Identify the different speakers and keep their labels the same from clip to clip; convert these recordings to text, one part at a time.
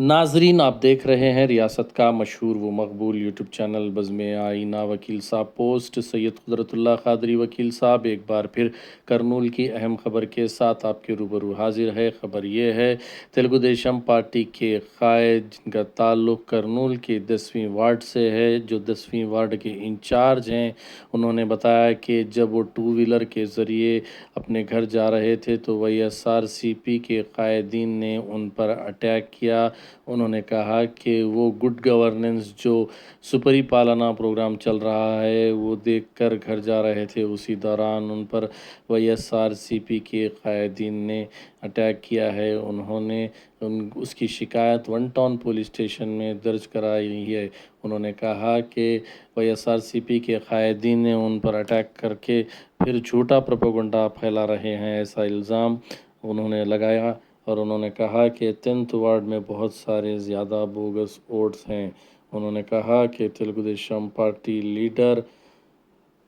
Speaker 1: ناظرین، آپ دیکھ رہے ہیں ریاست کا مشہور و مقبول یوٹیوب چینل بزم آئینہ وکیل صاحب پوسٹ۔ سید قدرت اللہ قادری وکیل صاحب، ایک بار پھر کرنول کی اہم خبر کے ساتھ آپ کے روبرو حاضر ہے۔ خبر یہ ہے، تلگو دیشم پارٹی کے قائد جن کا تعلق کرنول کے دسویں وارڈ سے ہے۔ جو دسویں وارڈ کے انچارج ہیں، انہوں نے بتایا کہ جب وہ ٹو ویلر کے ذریعے اپنے گھر جا رہے تھے، تو وی ایس آر سی پی کے قائدین نے ان پر اٹیک کیا۔ انہوں نے کہا کہ وہ گڈ گورننس جو سپری پالنا پروگرام چل رہا ہے، وہ دیکھ کر گھر جا رہے تھے۔ اسی دوران ان پر وی ایس آر سی پی کے قائدین نے اٹیک کیا ہے۔ انہوں نے ان، اس کی شکایت ون ٹاؤن پولیس اسٹیشن میں درج کرائی ہے۔ انہوں نے کہا کہ وی ایس آر سی پی کے قائدین نے ان پر اٹیک کر کے پھر جھوٹا پروپیگنڈا پھیلا رہے ہیں۔ ایسا الزام انہوں نے لگایا۔ اور انہوں نے کہا کہ ٹینتھ وارڈ میں بہت سارے زیادہ بوگس ووٹس ہیں۔ انہوں نے کہا کہ تلگو دیشم پارٹی لیڈر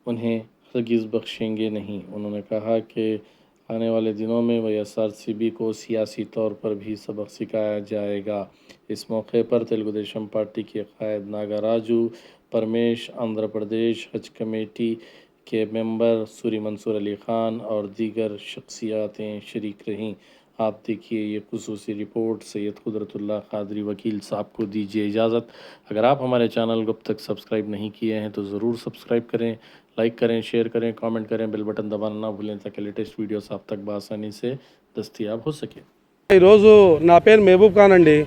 Speaker 1: انہیں ہرگز بخشیں گے نہیں۔ انہوں نے کہا کہ آنے والے دنوں میں وی ایس آر سی بی کو سیاسی طور پر بھی سبق سکھایا جائے گا۔ اس موقع پر تلگو دیشم پارٹی کے قائد ناگا راجو، پرمیش، آندھرا پردیش، حج کمیٹی کے ممبر سوری منصور علی خان اور دیگر شخصیاتیں شریک رہیں۔ آپ دیکھیے یہ خصوصی رپورٹ سید قدرت اللہ قادری وکیل صاحب کو دیجیے اجازت۔ اگر آپ ہمارے چینل کو اب تک سبسکرائب نہیں کیے ہیں تو ضرور سبسکرائب کریں، لائک کریں، شیئر کریں، کامنٹ کریں بل بٹن دبانا نہ بھولیں تاکہ لیٹسٹ ویڈیوز آپ تک بآسانی سے దస్తయాబ్ హో సకే
Speaker 2: ఈరోజు نین పేరు وارڈ ఖాన్ అండి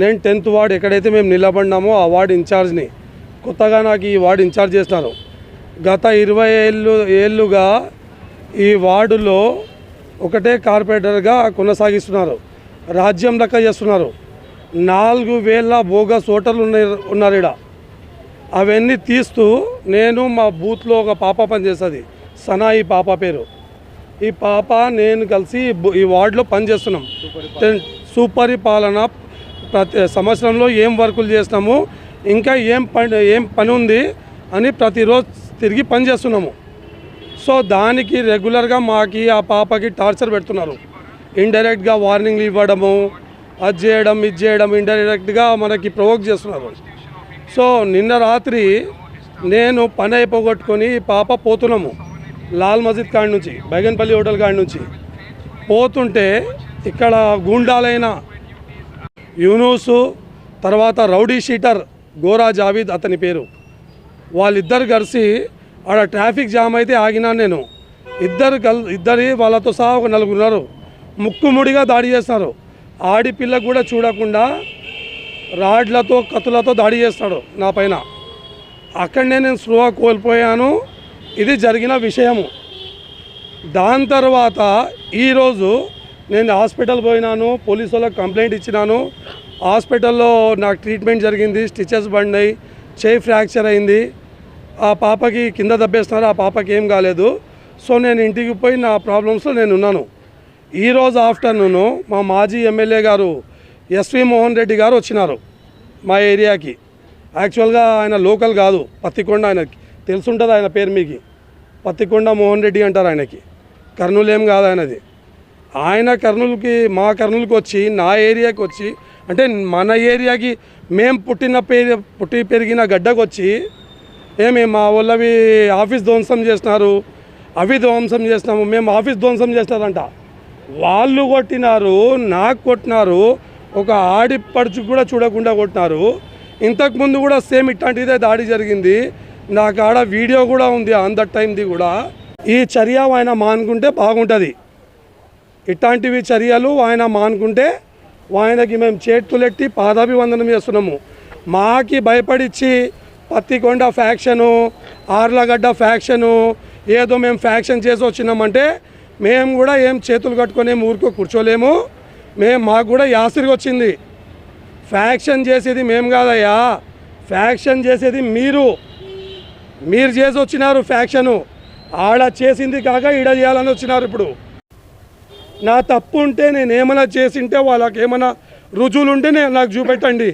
Speaker 2: నేను టెన్త్ వార్డ్ ఎక్కడైతే మేము నిలబడినామో ఆ వార్డ్ ఇన్ఛార్జ్ని కొత్తగా నాకు ఈ వార్డ్ ఇన్ఛార్జ్ చేసినారు గత ایلو گا، ای وارڈ لو ఒకటే కార్పొరేటర్గా కొనసాగిస్తున్నారు. రాజ్యం లెక్క చేస్తున్నారు. నాలుగు వేల బోగస్ ఓటర్లు ఉన్నాయి ఉన్నారు ఇక్కడ అవన్నీ తీస్తూ నేను మా బూత్లో ఒక పాప పనిచేస్తుంది. సనా ఈ పాప పేరు. ఈ పాప నేను కలిసి ఈ వార్డులో పనిచేస్తున్నాం. టెన్- సుపరిపాలన ప్రతి సంవత్సరంలో ఏం వర్కులు చేసినాము ఇంకా ఏం పని ఏం పని ఉంది అని ప్రతిరోజు తిరిగి పని చేస్తున్నాము సో దానికి రెగ్యులర్గా మాకి ఆ పాపకి టార్చర్ పెడుతున్నారు. ఇండైరెక్ట్గా వార్నింగ్లు ఇవ్వడము అది చేయడం ఇది చేయడం ఇండైరెక్ట్గా మనకి ప్రొవోక్ చేస్తున్నారు. సో నిన్న రాత్రి నేను పని అయిపోగొట్టుకొని పాప పోతున్నాము. లాల్ మస్జిద్ కాడి నుంచి బైగన్పల్లి హోటల్ కాడి నుంచి. పోతుంటే ఇక్కడ గూండాలైన యూనూసు తర్వాత రౌడీ షీటర్ గోరా జావీద్ అతని పేరు. వాళ్ళిద్దరు కలిసి ఆడ ట్రాఫిక్ జామ్ అయితే ఆగినాను నేను. ఇద్దరు కల్ ఇద్దరి వాళ్ళతో సహా ఒక నలుగురున్నారు. ముక్కుముడిగా దాడి చేస్తారు. ఆడిపిల్ల కూడా చూడకుండా రాడ్లతో కత్తులతో దాడి చేస్తాడు నా పైన. అక్కడనే నేను స్లోగా కోల్పోయాను. ఇది జరిగిన విషయము. దాని తర్వాత ఈరోజు నేను హాస్పిటల్ పోయినాను పోలీసు వాళ్ళకి కంప్లైంట్ ఇచ్చినాను. హాస్పిటల్లో నాకు ట్రీట్మెంట్ జరిగింది స్టిచెస్ పడినాయి చేయి ఫ్రాక్చర్ అయింది. ఆ పాపకి కింద దబ్బేస్తున్నారు ఆ పాపకి ఏం కాలేదు. సో నేను ఇంటికి పోయి నా ప్రాబ్లమ్స్లో నేను ఉన్నాను. ఈరోజు ఆఫ్టర్నూను మా మాజీ ఎమ్మెల్యే గారు ఎస్వి మోహన్ రెడ్డి గారు వచ్చినారు మా ఏరియాకి. యాక్చువల్గా ఆయన లోకల్ కాదు పత్తికొండ ఆయనకి. తెలుసుంటుంది ఆయన పేరు మీకు. పత్తికొండ మోహన్ రెడ్డి అంటారు ఆయనకి. కర్నూలు ఏం కాదు ఆయనది. ఆయన కర్నూలుకి మా కర్నూలుకి వచ్చి నా ఏరియాకి వచ్చి అంటే మన ఏరియాకి మేం పుట్టిన పేరు పుట్టి పెరిగిన గడ్డకు వచ్చి ఏమి మా వాళ్ళవి ఆఫీస్ ధ్వంసం చేస్తున్నారు అవి ధ్వంసం చేస్తున్నాము మేము ఆఫీస్ ధ్వంసం చేస్తారంట వాళ్ళు కొట్టినారు నాకు కొట్టినారు ఒక ఆడిపడుచు కూడా చూడకుండా కొట్టినారు. ఇంతకుముందు కూడా సేమ్ ఇట్లాంటిదే దాడి జరిగింది. నాకు ఆడ వీడియో కూడా ఉంది ఆన్ దట్ టైంది కూడా. ఈ చర్య ఆయన మానుకుంటే బాగుంటుంది. ఇట్లాంటివి చర్యలు ఆయన మానుకుంటే ఆయనకి మేము చేతులెట్టి పాదాభివందనం చేస్తున్నాము. మాకి భయపడిచ్చి పత్తికొండ ఫ్యాక్షను ఆర్లగడ్డ ఫ్యాక్షను ఏదో మేము ఫ్యాక్షన్ చేసి వచ్చినామంటే మేము కూడా ఏం చేతులు కట్టుకొని ఏం ఊరుకో కూర్చోలేము. మేము మాకు కూడా యాసిరిగి వచ్చింది. ఫ్యాక్షన్ చేసేది మేము కాదయ్యా. ఫ్యాక్షన్ చేసేది మీరు. మీరు చేసి వచ్చినారు ఫ్యాక్షను. ఆడ చేసింది కాక ఈడ చేయాలని వచ్చినారు ఇప్పుడు. నా తప్పు ఉంటే నేను ఏమైనా చేసింటే వాళ్ళకి ఏమైనా రుజువులు ఉంటే నేను నాకు చూపెట్టండి.